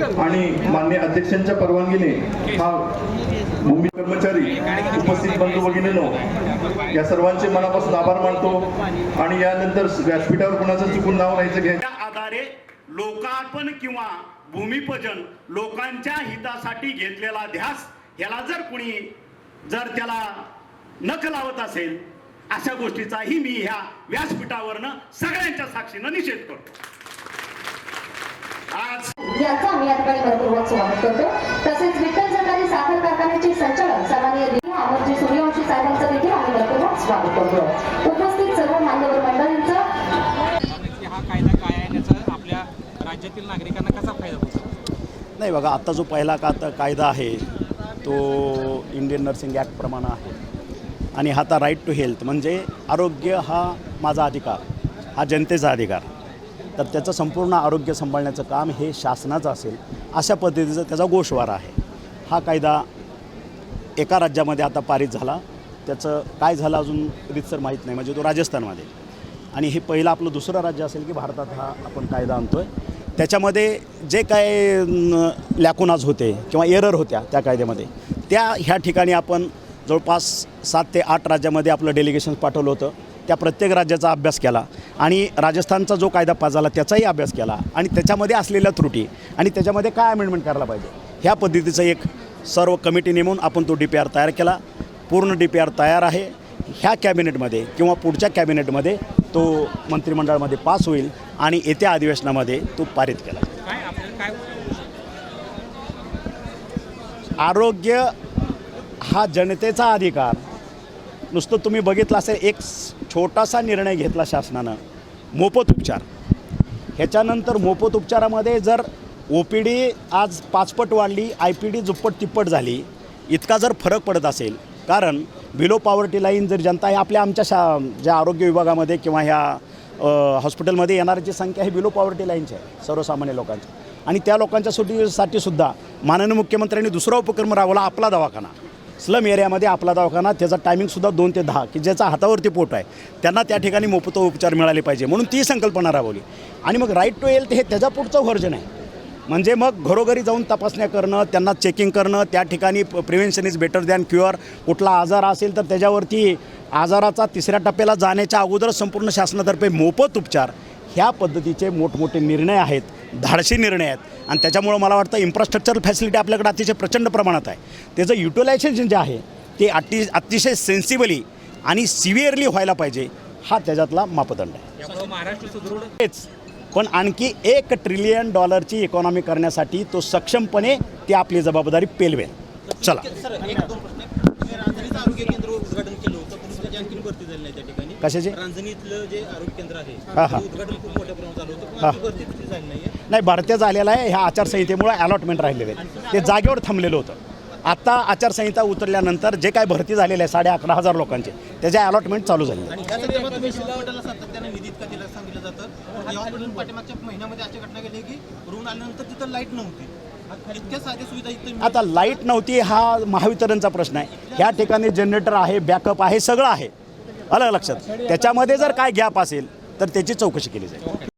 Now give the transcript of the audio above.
आणि मान्य अध्यक्षांच्या परवानगीने हा भूमी कर्मचारी उपस्थित बंधू भगिनीनो या सर्वांचे मनापासून आभार मानतो आणि यानंतर व्यासपीठावर कुणाचं चुकून नाव राहायचं घ्यायचं. आधारे लोकार्पण किंवा भूमिपूजन लोकांच्या हितासाठी घेतलेला ध्यास ह्याला जर कुणी जर त्याला नख लावत असेल अशा गोष्टीचाही मी ह्या व्यासपीठावरनं सगळ्यांच्या साक्षीनं निषेध करतो. याचा आम्ही या ठिकाणी मनपूर्वक स्वागत करतो. तसेच विठ्ठल सहकारी साखर कारखान्याचे संचालक सन्माननीय अमरजी सूर्यवंशी साहेबांचं देखील आम्ही मनपूर्वक स्वागत करतो. उपस्थित सर्व मान्यवर मंडळींचं हा कायदा काय आहे? याचा आपल्या राज्यातील नागरिकांना कसा फायदा होतो? नाही बघा आता जो पहिला का कायदा आहे तो इंडियन नर्सिंग ॲक्टप्रमाणे आहे. आणि हा आता राईट टू हेल्थ म्हणजे आरोग्य हा माझा अधिकार हा जनतेचा अधिकार. तर त्याचं संपूर्ण आरोग्य सांभाळण्याचं काम हे शासनाचं असेल अशा पद्धतीचा त्याचा गोषवारा आहे. हा कायदा एका राज्यामध्ये आता पारित झाला. त्याचं काय झालं अजून रितसर माहीत नाही म्हणजे तो राजस्थानमध्ये. आणि हे पहिलं आपलं दुसरं राज्य असेल की भारतात हा आपण कायदा आणतो आहे त्याच्यामध्ये जे काय लॅकुनाज होते किंवा एरर होत्या त्या कायद्यामध्ये त्या ह्या ठिकाणी आपण जवळपास सात ते आठ राज्यामध्ये आपलं डेलिगेशन पाठवलं होतं. त्या प्रत्येक राज्याचा अभ्यास केला आणि राजस्थानचा जो कायदा पास झाला त्याचाही अभ्यास केला आणि त्याच्यामध्ये असलेल्या त्रुटी आणि त्याच्यामध्ये काय अमेंडमेंट करायला पाहिजे? ह्या पद्धतीचं एक सर्व कमिटी नेमून आपण तो डी पी आर तयार केला. पूर्ण डी पी आर तयार आहे. ह्या कॅबिनेटमध्ये किंवा पुढच्या कॅबिनेटमध्ये तो मंत्रिमंडळामध्ये पास होईल आणि येत्या अधिवेशनामध्ये तो पारित केला. आरोग्य हा जनतेचा अधिकार. नुसतं तुम्ही बघितलं असेल एक छोटासा निर्णय घेतला शासनानं. मोफत उपचार. ह्याच्यानंतर मोफत उपचारामध्ये जर ओ पी डी आज पाचपट वाढली आय पी डी दुप्पट तिप्पट झाली इतका जर फरक पडत असेल कारण बिलो पॉवर्टी लाईन जर जनता आहे आपल्या आमच्या शा ज्या आरोग्य विभागामध्ये किंवा ह्या हॉस्पिटलमध्ये येणाऱ्याची संख्या ही बिलो पॉवर्टी लाईनची आहे सर्वसामान्य लोकांची. आणि त्या लोकांच्या सुटीसाठी सुद्धा माननीय मुख्यमंत्र्यांनी दुसरा उपक्रम राबवला आपला दवाखाना. स्लम एरियामध्ये आपला दवाखाना त्याचा टायमिंगसुद्धा दोन ते दहा की ज्याचा हातावरती पोट आहे त्यांना त्या ठिकाणी मोफत उपचार मिळाले पाहिजे म्हणून ती संकल्पना राबवली. आणि मग राईट टू हेल्थ हे त्याच्या पुढचं व्हर्जन आहे. म्हणजे मग घरोघरी जाऊन तपासण्या करणं त्यांना चेकिंग करणं त्या ठिकाणी prevention is better than cure कुठला आजार असेल तर त्याच्यावरती आजाराचा तिसऱ्या टप्प्याला जाण्याच्या अगोदर संपूर्ण शासनातर्फे मोफत उपचार. ह्या पद्धतीचे मोठमोठे निर्णय आहेत. धाडसी निर्णय आहेत. आणि त्याच्यामुळं मला वाटतं इन्फ्रास्ट्रक्चरल फॅसिलिटी आपल्याकडे अतिशय प्रचंड प्रमाणात आहे. त्याचं युटिलायझेशन जे आहे ते अति अतिशय सेन्सिबली आणि सिव्हिअरली व्हायला पाहिजे हा त्याच्यातला मापदंड आहे. महाराष्ट्र पण आणखी एक ट्रिलियन डॉलरची इकॉनॉमी करण्यासाठी तो सक्षमपणे ती आपली जबाबदारी पेलवेल. चला. आणखी भरती झाली नाही त्या ठिकाणी. कशाचे? रांजणीतलं जे आरोग्य केंद्र आहे हा, हा. ते उद्घाटन खूप मोठ्या प्रमाणात झालं होतं. पण हा. आणखी भरती तिथे झाली नाहीये. नाही भारतीय झालेला आहे. ह्या आचारसंहितेमुळे अलॉटमेंट राहिलेले आहे ते जागेवर थांबलेलं होतं. आता आचारसंहिता उतरल्यानंतर जे काय भरती झालेले आहे साडे अकरा हजार लोकांचे त्याचे अलॉटमेंट चालू झाले. आणि त्या संदर्भात तुम्ही शिवमंडळाला सातत्यानं निधी इतका दिला सांगितलं जातं? या हॉस्पिटल पाठीमागच्या महिन्यामध्ये अशी घटना घडली की रुग्ण आल्यानंतर तिथं लाइट नव्हती. आता लाइट नव्हती हा महावितरणचा प्रश्न आहे. ह्या ठिकाणी जनरेटर आहे बॅकअप आहे सगळं आहे. अलग लक्षात. त्याच्यामध्ये जर काय गॅप असेल तर त्याची चौकशी केली जाईल.